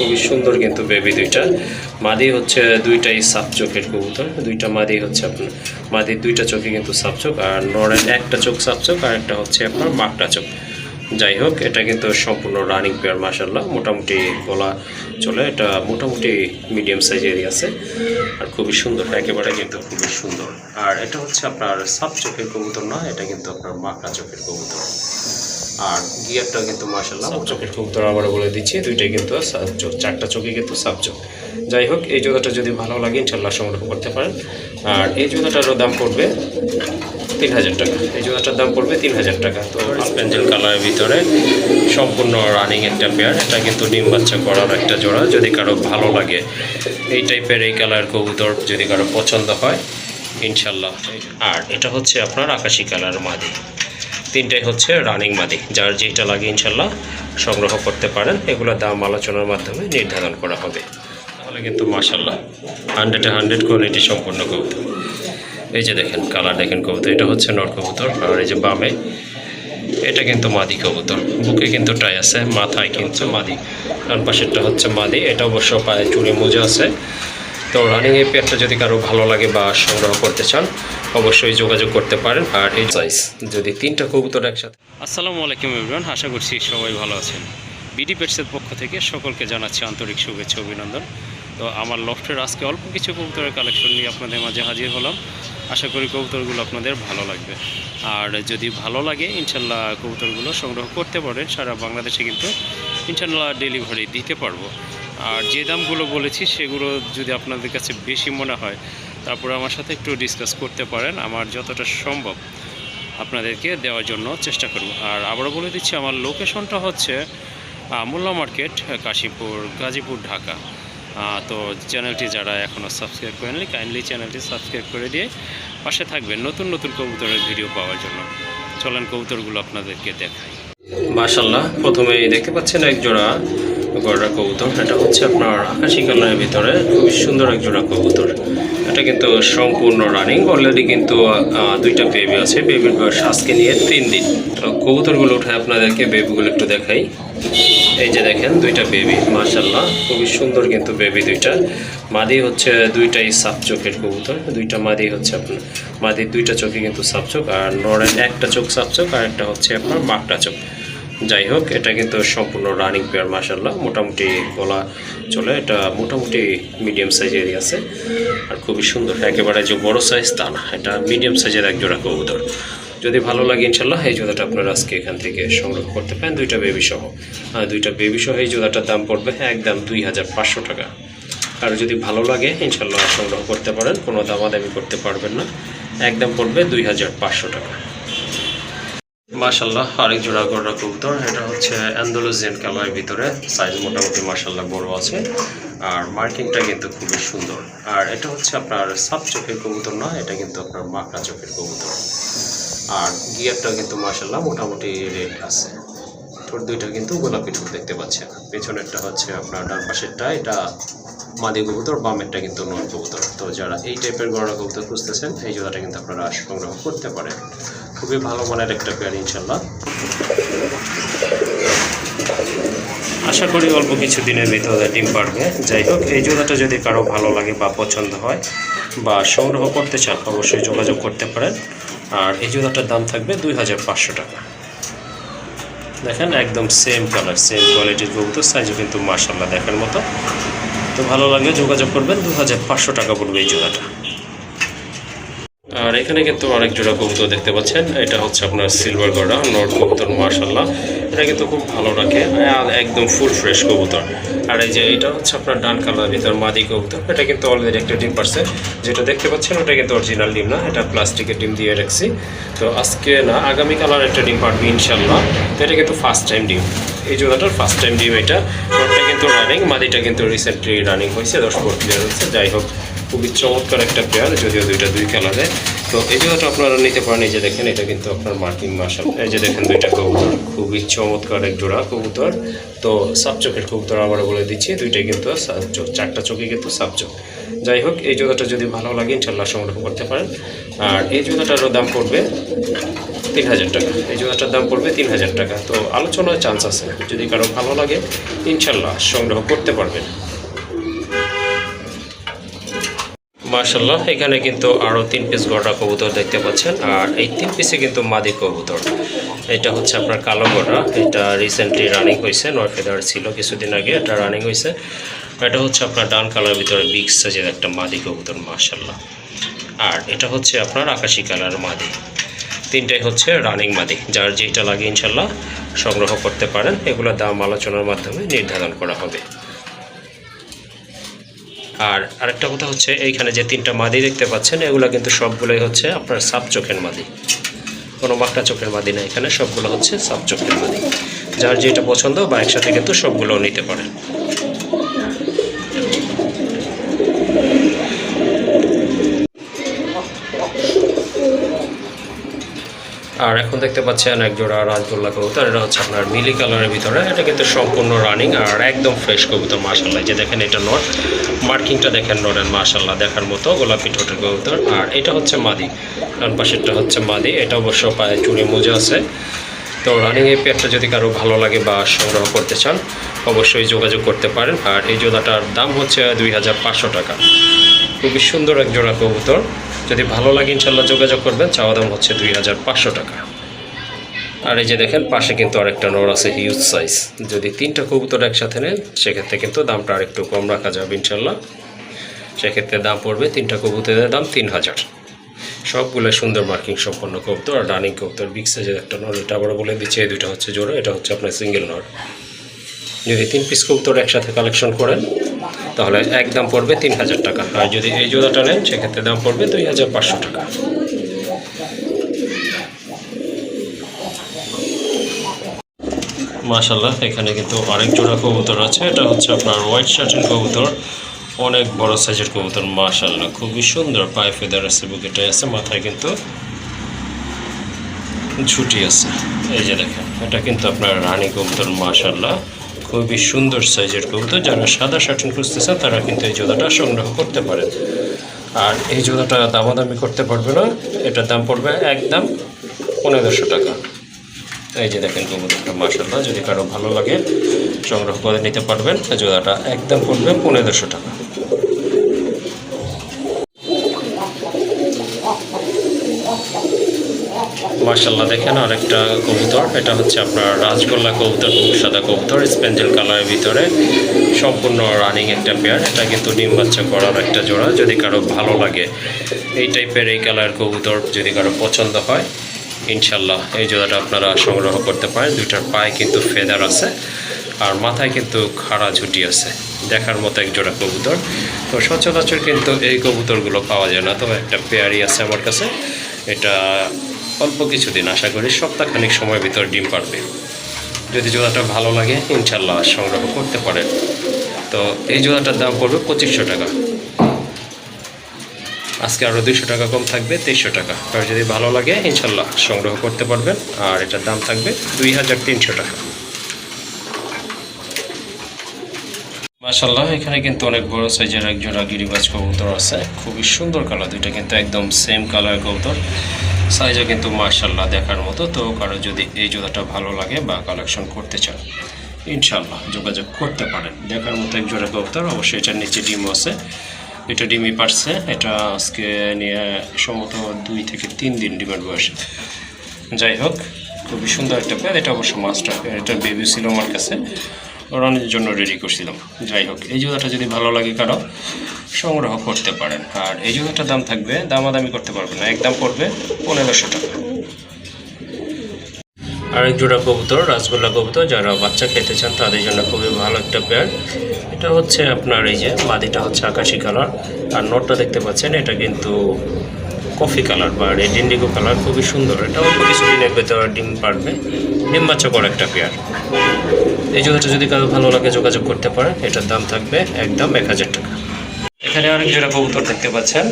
খুবই সুন্দর কিন্তু বেবি দুইটা। মাদি হচ্ছে দুইটাই সাপ চোখের কবুতর। দুইটা মাদি হচ্ছে আপনার, মাদির দুইটা চোখে কিন্তু সাপ চোখ, আর নরের একটা চোখ সাপ চোখ, আর একটা হচ্ছে আপনার মাকটা চোখ। যাই হোক, এটা কিন্তু সম্পূর্ণ রানিং পেয়ার মাসাল্লাহ মোটামুটি বলা চলে, এটা মোটামুটি মিডিয়াম সাইজেরই আছে। আর খুবই সুন্দর, একেবারে কিন্তু খুবই সুন্দর। আর এটা হচ্ছে আপনার সাপ চোখের কবুতর না এটা কিন্তু আপনার মাকড়া চোখের কবুতর। আর গিয়ারটা কিন্তু মাসাল্লাহ চোখের কবুতর আবার বলে দিচ্ছি দুইটাই কিন্তু সাপ চোখ চারটা চোখে কিন্তু সাপ চোখ। যাই হোক এই জোড়াটা যদি ভালো লাগে ইনশাল্লাহ সংগ্রহ করতে পারেন। আর এই জোড়াটারও দাম পড়বে তিন হাজার টাকা। এই জোড়াটার দাম পড়বে তিন হাজার টাকা। তো স্পেঞ্জেল কালারের ভিতরে সম্পূর্ণ রানিং একটা পেয়ার এটা কিন্তু ডিম বাচ্চা করার একটা জোড়া যদি কারও ভালো লাগে। এই টাইপের এই কালার কবুতর যদি কারও পছন্দ হয় ইনশাল্লাহ আর এটা হচ্ছে আপনার আকাশি কালার মাদি। তিনটাই হচ্ছে রানিং মাদি যার যেটা লাগে ইনশাল্লাহ সংগ্রহ করতে পারেন। এগুলোর দাম আলোচনার মাধ্যমে নির্ধারণ করা হবে। তাহলে কিন্তু মাসাল্লাহ হান্ড্রেডে হান্ড্রেড কোয়ালিটি সম্পূর্ণ কবুতর। এই যে দেখেন কালার দেখেন কবুতর, এটা হচ্ছে নর কবুতর, আর এই যে বামে, এটা কিন্তু মাদি কবুতর। বুকে কিন্তু টাই আছে, মাথায় কিন্তু মাদি। ডান পাশেরটা হচ্ছে মাদি, এটা অবশ্য পায়ে চুড়ি মোজা আছে। তো রানিং এই পেয়ারটা যদি কারও ভালো লাগে বা সংগ্রহ করতে চান, অবশ্যই যোগাযোগ করতে পারেন। আর এই সাইজ যদি তিনটা কবুতর একসাথে আসসালামু আলাইকুম ইমরান আশা করছি সবাই ভালো আছেন। বিডি পেটসের পক্ষ থেকে সকলকে জানাচ্ছি আন্তরিক শুভেচ্ছা, অভিনন্দন। তো আমার লফটের আজকে অল্প কিছু কবুতরের কালেকশন নিয়ে আপনাদের মাঝে হাজির হলাম। আশা করি কবুতরগুলো আপনাদের ভালো লাগবে। আর যদি ভালো লাগে, ইনশাল্লাহ কবুতরগুলো সংগ্রহ করতে পারেন। সারা বাংলাদেশে কিন্তু ইনশাল্লাহ ডেলিভারি দিতে পারব। আর যে দামগুলো বলেছি, সেগুলো যদি আপনাদের কাছে বেশি মনে হয়, তারপরে আমার সাথে একটু ডিসকাস করতে পারেন। আমার যতটা সম্ভব আপনাদেরকে দেওয়ার জন্য চেষ্টা করব। আর আবারও বলে দিচ্ছি, আমার লোকেশনটা হচ্ছে মোল্লা মার্কেট, কাশীপুর, গাজীপুর, ঢাকা। তো চ্যানেলটি যারা এখনও সাবস্ক্রাইব করেননি কাইন্ডলি চ্যানেলটি সাবস্ক্রাইব করে দিয়ে পাশে থাকবেন নতুন নতুন কবুতরের ভিডিও পাওয়ার জন্য। চলেন কবুতরগুলো আপনাদেরকে দেখাই। মাশাল্লাহ প্রথমে দেখতে পাচ্ছেন এক জোড়া গড়া কবুতর। এটা হচ্ছে আপনার আকাশি কালারের ভিতরে খুবই সুন্দর এক জোড়া কবুতর। এটা কিন্তু সম্পূর্ণ রানিং অলরেডি কিন্তু দুইটা বেবি আছে। বেবির বয়স আজকে নিয়ে তিন দিন। তো কবুতরগুলো উঠে আপনাদেরকে বেবিগুলো একটু দেখাই। এই যে দেখেন, দুইটা বেবি মাশাল্লাহ খুবই সুন্দর কিন্তু বেবি দুইটা। মাদি হচ্ছে দুইটাই সাপ চোখের কবুতর। দুইটা মাদি হচ্ছে আপনার, মাদির দুইটা চোখে কিন্তু সাপ চোখ। আর নরের একটা চোখ সাপ চোখ, আর একটা হচ্ছে আপনার মাকটা চোখ। যাই হোক এটা কিন্তু সম্পূর্ণ রানিং পেয়ার মাসাল্লাহ মোটামুটি বলা চলে, এটা মোটামুটি মিডিয়াম সাইজেরই আছে। আর খুবই সুন্দর, একেবারে যে বড় সাইজ তা না, এটা মিডিয়াম সাইজের এক জোড়া কবুতর। যদি ভালো লাগে ইনশাল্লাহ এই জোড়াটা আপনারা আজকে এখান থেকে সংগ্রহ করতে পারেন, দুইটা বেবি সহ। দুইটা বেবি সহ এই জোড়াটার দাম পড়বে একদম দুই হাজার পাঁচশো টাকা। আর যদি ভালো লাগে ইনশাল্লাহ সংগ্রহ করতে পারেন, কোনো দামাদামি করতে পারবেন না। একদম পড়বে দুই হাজার পাঁচশো টাকা। মাশাল্লাহ আরেক জোড়া গড়া কবুতর, এটা হচ্ছে অ্যান্ডোলোজিয়ান কালারের ভিতরে সাইজ মোটামুটি মাশাল্লাহ বড় আছে, আর মার্কিংটা কিন্তু খুবই সুন্দর। আর এটা হচ্ছে আপনার সাপ চোখের কবুতর না এটা কিন্তু আপনার মাকড়া চোখের কবুতর। আর গিয়ারটা কিন্তু মাশাল্লাহ মোটামুটি রেড আছে। ঠোঁট দুইটা কিন্তু গোলাপি ঠোঁট দেখতে পাচ্ছেন। পেছনেরটা হচ্ছে আপনার ডান পাশেরটা, এটা মাদি কবুতর, বামেরটা কিন্তু নন কবুতর। তো যারা এই টাইপের গড়া কবুতর খুঁজতেছেন, এই জোড়াটা কিন্তু আপনারা সংগ্রহ করতে পারেন। খুবই ভালো মানের একটা পেয়ার ইনশাল্লাহ আশা করি অল্প কিছু দিনের ভিতরে ডিম পারবে। যাই হোক, এই জোড়াটা যদি কারও ভালো লাগে বা পছন্দ হয় বা সংগ্রহ করতে চান, অবশ্যই যোগাযোগ করতে পারেন। আর এই জোড়াটার দাম থাকবে দুই হাজার পাঁচশো টাকা। দেখেন, একদম সেম কালার সেম কোয়ালিটির কবুতর সাইজও কিন্তু মার্শাল্লাহ দেখার মতো। তো ভালো লাগলে যোগাযোগ করবেন দু হাজার পাঁচশো টাকা পড়বে এই জোড়াটা। আর এখানে কিন্তু অনেক জোড়া কবুতর দেখতে পাচ্ছেন। এটা হচ্ছে আপনার সিলভার গড়া নর্থ কবুতর মার্শাল্লাহ এটা কিন্তু খুব ভালো রাখে, আর একদম ফুল ফ্রেশ কবুতর। আর এই যে এটা হচ্ছে আপনার ডান কালার ভিতর মাদি কবুতর, এটা কিন্তু অলরেডি একটা ডিম পারছে। যেটা দেখতে পাচ্ছেন, ওটা কিন্তু অরিজিনাল ডিম না, এটা প্লাস্টিকের ডিম দিয়ে রাখছি। তো আজকে না, আগামী কালার একটা ডিম পারবে ইনশাল্লাহ তো এটা কিন্তু ফার্স্ট টাইম ডিম। এই জোড়াটার ফার্স্ট টাইম ডিম এটা। কিন্তু রানিং মাদিটা কিন্তু রিসেন্টলি রানিং হয়েছে, দশ ফুট ক্লিয়ার যাই হোক খুবই চমৎকার একটা পেয়ার যদিও দুইটা দুই খেলা কালারে তো এই জোড়াটা আপনারা নিতে পারেন, এই যে দেখেন, এটা কিন্তু আপনার মার্কিং মাসাল এই যে দেখেন দুইটা কবুতর, খুবই চমৎকার এক জোড়া কবুতর। তো সাপ চোখের কবুতর আবার বলে দিচ্ছি, দুইটাই কিন্তু সাপ চোখ চারটা চোখে কিন্তু সাপ চোখ যাই হোক, এই জুতাটা যদি ভালো লাগে ইনশাল্লাহ সংগ্রহ করতে পারেন। আর এই জুতাটারও দাম পড়বে তিন হাজার টাকা। এই জুতাটার দাম পড়বে তিন হাজার টাকা। তো আলোচনার চান্স আছে। যদি কারও ভালো লাগে ইনশাল্লাহ সংগ্রহ করতে পারবেন। মার্শাল্লাহ এখানে কিন্তু আরও তিন পিস গড়া কবুতর দেখতে পাচ্ছেন, আর এই তিন পিসে কিন্তু মাদি কবুতর। এটা হচ্ছে আপনার কালো গড়া এটা রিসেন্টলি রানিং হয়েছে, নয় ফেদার ছিল কিছুদিন আগে, এটা রানিং হয়েছে। এটা হচ্ছে আপনার ডান কালার ভিতরে বিগ সাইজের একটা মাদি কবুতর মার্শাল্লাহ আর এটা হচ্ছে আপনার আকাশি কালার মাদি। তিনটাই হচ্ছে রানিং মাদি, যার যেটা লাগে ইনশাল্লাহ সংগ্রহ করতে পারেন। এগুলোর দাম আলোচনার মাধ্যমে নির্ধারণ করা হবে। আর আরেকটা কথা হচ্ছে, এইখানে যে তিনটা মাদি দেখতে পাচ্ছেন, এগুলো কিন্তু সবগুলোই হচ্ছে আপনার সাপ চোখের মাদি। কোনো মাকড়া চোখের মাদি না এখানে, সবগুলো হচ্ছে সাপ চোখের মাদি। যার যেটা পছন্দ বা একসাথে কিন্তু সবগুলো নিতে পারেন। আর এখন দেখতে পাচ্ছেন এক জোড়া রাজগোল্লা কবুতর, এটা হচ্ছে আপনার মিলি কালারের ভিতরে। এটা কিন্তু সম্পূর্ণ রানিং আর একদম ফ্রেশ কবুতর মার্শাল্লাহ যে দেখেন এটা নট, মার্কিংটা দেখেন নরেন মার্শাল্লাহ দেখার মতো গোলাপি ঠোঁটের কবুতর। আর এটা হচ্ছে মাদি, ডান পাশেরটা হচ্ছে মাদি, এটা অবশ্য পায়ে চুড়ি মোজা আছে। তো রানিং এই পেয়ারটা যদি কারও ভালো লাগে বা সংগ্রহ করতে চান, অবশ্যই যোগাযোগ করতে পারেন। আর এই জোড়াটার দাম হচ্ছে দুই হাজার পাঁচশো টাকা। খুবই সুন্দর এক জোড়া কবুতর। যদি ভালো লাগে ইনশাল্লাহ যোগাযোগ করবেন, চাওয়া দাম হচ্ছে দুই হাজার পাঁচশো টাকা। আর এই যে দেখেন, পাশে কিন্তু আরেকটা নর আছে হিউজ সাইজ যদি তিনটা কবুতর একসাথে নেন, সেক্ষেত্রে কিন্তু দামটা আরেকটু কম রাখা যাবে ইনশাল্লাহ সেক্ষেত্রে দাম পড়বে তিনটা কবুতরের দাম তিন হাজার। সবগুলো সুন্দর মার্কিং সম্পন্ন কবুতর। আর রানিং কবুতর বিগ সাইজের একটা নর, এটা আবার বলে দিচ্ছে, এই দুইটা হচ্ছে জোড়া, এটা হচ্ছে আপনার সিঙ্গেল নর। যদি তিন পিস কবুতর একসাথে কালেকশন করেন তাহলে এক দাম পড়বে তিন হাজার টাকা। আর যদি এই জোড়াটা নেন, সেক্ষেত্রে দাম পড়বে দুই হাজার পাঁচশো টাকা। মাশাল্লাহ এখানে কিন্তু আরেক জোড়া কবুতর আছে। এটা হচ্ছে আপনার হোয়াইট শার্টের কবুতর। অনেক বড় সাইজের কবুতর মাশাল্লাহ খুবই সুন্দর। পায়ে ফেদার আছে বুকেটাই আছে, মাথায় কিন্তু ঝুটি আছে। এই যে দেখেন, এটা কিন্তু আপনার রানী কবুতর মাশাল্লাহ খুবই সুন্দর সাইজের কবুতর যারা সাদা শার্টন খুঁজতে চান তারা কিন্তু এই জোড়াটা সংগ্রহ করতে পারেন। আর এই জোড়াটা দামাদামি করতে পারবে না। এটার দাম পড়বে একদম পনেরোশো টাকা। এই যে দেখেন কবুতরটা মাসাল্লাহ যদি কারও ভালো লাগে, সংগ্রহ করে নিতে পারবেন। জোড়াটা একদম পড়বে পনেরোশো টাকা। মার্শাল্লাহ দেখেন আরেকটা কবুতর। এটা হচ্ছে আপনার রাজগোল্লা কবুতর সাদা কবুতর স্পেঞ্জেল কালারের ভিতরে। সম্পূর্ণ রানিং একটা পেয়ার এটা কিন্তু ডিম বাচ্চা করার একটা জোড়া, যদি কারও ভালো লাগে। এই টাইপের এই কালার কবুতর যদি কারও পছন্দ হয় ইনশাল্লাহ এই জোড়াটা আপনারা সংগ্রহ করতে পারেন। দুইটার পায়ে কিন্তু ফেদার আছে আর মাথায় কিন্তু খাড়া ঝুটি আছে। দেখার মতো এক জোড়া কবুতর। তো সচরাচর কিন্তু এই কবুতরগুলো পাওয়া যায় না। তো একটা পেয়ারই আছে আমার কাছে। এটা অল্প কিছুদিন আশা করি সপ্তাহখানিক সময়ের ভিতর ডিম পারবে। যদি জোড়াটা ভালো লাগে, ইনশাল্লাহ সংগ্রহ করতে পারেন। তো এই জোড়াটার দাম পড়বে পঁচিশশো টাকা। আজকে আরও দুইশো টাকা কম থাকবে, তেইশশো টাকা। আর যদি ভালো লাগে, ইনশাল্লাহ সংগ্রহ করতে পারবেন। আর এটার দাম থাকবে দুই হাজার তিনশো টাকা। মাশাল্লাহ এখানে কিন্তু অনেক বড় সাইজের এক জোড়া গিরিবাজ কবুতর আছে। খুবই সুন্দর কালার, দুইটা কিন্তু একদম সেম কালার কবুতর। সাইজও কিন্তু মার্শাল্লাহ দেখার মতো। তো কারও যদি এই জোড়াটা ভালো লাগে বা কালেকশন করতে চান ইনশাল্লাহ যোগাযোগ করতে পারেন। দেখার মতো এক জোড়া কবুতর অবশ্যই এটার নিচে ডিম আছে। এটা ডিমই পারছে। এটা আজকে নিয়ে সম্ভবত দুই থেকে তিন দিন ডিমের বয়স। যাই হোক, খুবই সুন্দর একটা পেয়ার এটা অবশ্য মাস্টার এটা বেবি ছিল আমার কাছে। রানের জন্য রেডি করছিলাম। যাই হোক, এই জুতাটা যদি ভালো লাগে কারও, সংগ্রহ করতে পারেন। আর এই জুতাটার দাম থাকবে, দামাদামি করতে পারবেন না। একদম পড়বে পনেরোশো টাকা। আরেক জোড়া কবুতর, রাসগোল্লা কবুতর, যারা বাচ্চা খেতে চান, তাদের জন্য খুবই ভালো একটা পেয়ার এটা হচ্ছে আপনার এই যে, মাদিটা হচ্ছে আকাশি কালার আর নটটা দেখতে পাচ্ছেন, এটা কিন্তু কফি কালার বা রেড ইন্ডিগো কালার খুবই সুন্দর। এটাও কিছুদিনের ভেতরে ডিম পারবে। ডিম বাচ্চা করা একটা পেয়ার এই জোড়াটা যদি কারও ভালো লাগে যোগাযোগ করতে পারেন, এটার দাম থাকবে একদম এক হাজার টাকা। এখানে অনেক জোড়া কবুতর দেখতে পাচ্ছেন।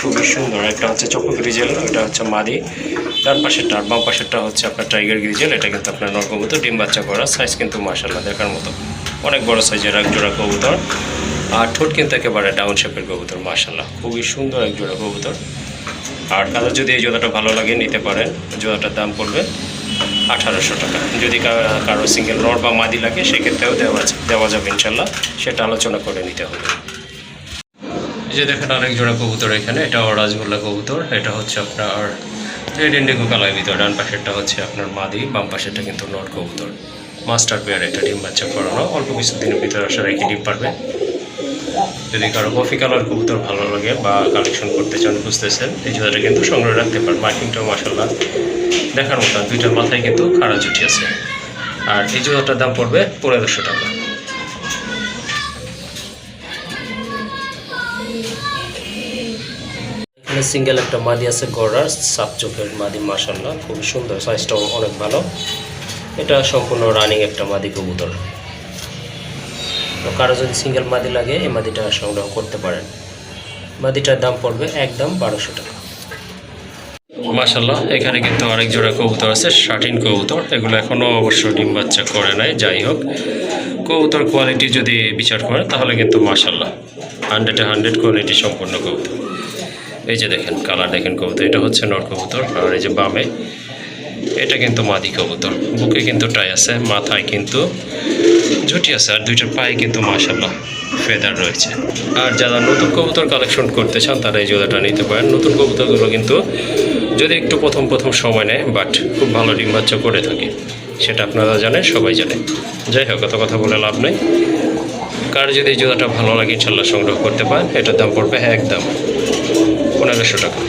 খুবই সুন্দর। একটা হচ্ছে চকো গ্রিজেল এটা হচ্ছে মাদি। তার পাশেরটা আর বাম পাশেরটা হচ্ছে আপনার টাইগার গ্রিজেল এটা কিন্তু আপনার নর কবুতর, ডিম বাচ্চা করা। সাইজ কিন্তু মাসাল্লাহ দেখার মতো। অনেক বড় সাইজের এক জোড়া কবুতর। আর ঠোঁট কিন্তু একেবারে ডাউন শেপের কবুতর মাসাল্লাহ খুবই সুন্দর এক জোড়া কবুতর। আর কারোর যদি এই জোড়াটা ভালো লাগে নিতে পারেন জোড়াটার দাম পড়বে আঠারোশো টাকা। যদি কারও সিঙ্গেল রড বা মাদি লাগে, সেক্ষেত্রেও দেওয়া দেওয়া যাবে ইনশাল্লাহ। সেটা আলোচনা করে নিতে হবে। এই যে দেখেন আরেক জোড়া কবুতর এখানে, এটাও রাজগোল্লা কবুতর। এটা হচ্ছে আপনার রেড ইন্ডিগো কালার ভিতর, ডান পাশেরটা হচ্ছে আপনার মাদি, বাম পাশেরটা কিন্তু নট কবুতর। মাস্টার পেয়ার এটা ডিম বাচ্চা করানো অল্প কিছু দিনের ভিতরে আসার রেখে ডিম পারবে। যদি কারও কফি কালার কবুতর ভালো লাগে বা কালেকশন করতে চান বুঝতেছেন এই জোড়াটা কিন্তু সংগ্রহ রাখতে পারেন। মার্কিংটাও মাসাল্লাহ দেখার মতো। আর দুইটার মাথায় কিন্তু খাড়া জুটি আছে। আর এই জোড়াটার দাম পড়বে পনেরোশো টাকা। সিঙ্গেল একটা মাদি আছে গড়ার, সাপ চোখের মাদি মাসাল্লাহ খুবই সুন্দর সাইজটাও অনেক ভালো। এটা সম্পূর্ণ রানিং একটা মাদি কবুতর। তো কারও যদি সিঙ্গেল মাদি লাগে, এই মাদিটা সংগ্রহ করতে পারেন। মাদিটার দাম পড়বে একদম বারোশো টাকা। মাসাল্লাহ এখানে কিন্তু আরেক জোড়া কবুতর আছে শার্টিন কবুতর। এগুলো এখনও অবশ্য ডিম বাচ্চা করে নাই, যাই হোক। কবুতর কোয়ালিটি যদি বিচার করেন, তাহলে কিন্তু মাসাল্লাহ হান্ড্রেডে হান্ড্রেড কোয়ালিটি সম্পূর্ণ কবুতর। এই যে দেখেন কালার দেখেন কবুতর, এটা হচ্ছে নর কবুতর, আর এই যে বামে, এটা কিন্তু মাদি কবুতর। বুকে কিন্তু টাই আছে, মাথায় কিন্তু ঝুটি আছে, আর দুইটার পায়ে কিন্তু মাসাল্লাহ ফেদার রয়েছে। আর যারা নতুন কবুতর কালেকশন করতে চান, তারা এই জোড়াটা নিতে পারেন। নতুন কবুতরগুলো কিন্তু যদি একটু প্রথম প্রথম সময় নেয় বাট খুব ভালো ডিম বাচ্চা করে থাকে, সেটা আপনারা জানেন, সবাই জানে। যাই হোক অত কথা বলে লাভ নেই। কার যদি এই জোড়াটা ভালো লাগে ইনশাল্লাহ সংগ্রহ করতে পারেন। এটার দাম পড়বে হ্যাঁ একদম পনেরোশো টাকা।